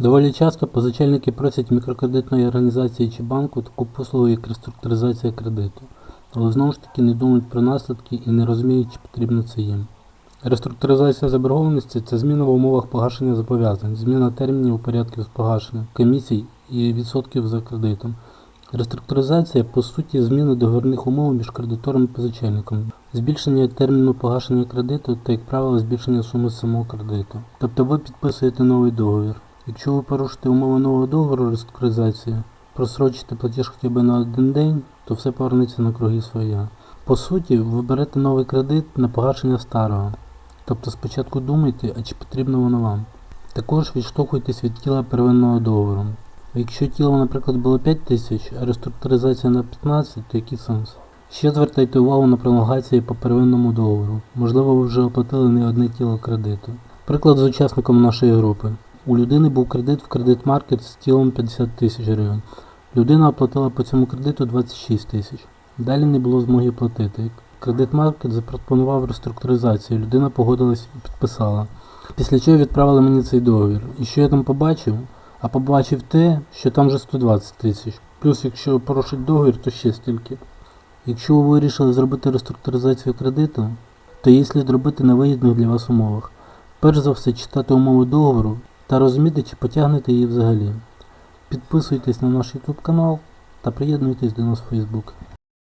Доволі часто позичальники просять мікрокредитної організації чи банку таку послугу, як реструктуризація кредиту, але знову ж таки не думають про наслідки і не розуміють, чи потрібно це їм. Реструктуризація заборгованості це зміна в умовах погашення зобов'язань, зміна термінів порядків погашення, комісій і відсотків за кредитом. Реструктуризація по суті зміна договірних умов між кредитором і позичальником, збільшення терміну погашення кредиту та, як правило, збільшення суми самого кредиту. Тобто ви підписуєте новий договір. Якщо ви порушите умови нового договору реструктуризації, просрочите платіж хоча б на один день, то все повернеться на круги своя. По суті, ви берете новий кредит на погашення старого. Тобто спочатку думайте, а чи потрібно воно вам. Також відштовхуйтесь від тіла первинного договору. Якщо тіло, наприклад, було 5 тисяч, а реструктуризація на 15, то який сенс? Ще звертайте увагу на пролонгації по первинному договору. Можливо, ви вже оплатили не одне тіло кредиту. Приклад з учасником нашої групи. У людини був кредит в кредит маркет з тілом 50 тисяч гривень. Людина оплатила по цьому кредиту 26 тисяч. Далі не було змоги платити. Кредит маркет запропонував реструктуризацію. Людина погодилась і підписала. Після чого відправили мені цей договір. І що я там побачив? А побачив те, що там вже 120 тисяч. Плюс, якщо порушить договір, то ще стільки. Якщо ви вирішили зробити реструктуризацію кредиту, то її слід робити на вигідних для вас умовах. Перш за все читати умови договору та розуміти, чи потягнете її взагалі. Підписуйтесь на наш YouTube канал та приєднуйтесь до нас в Facebook.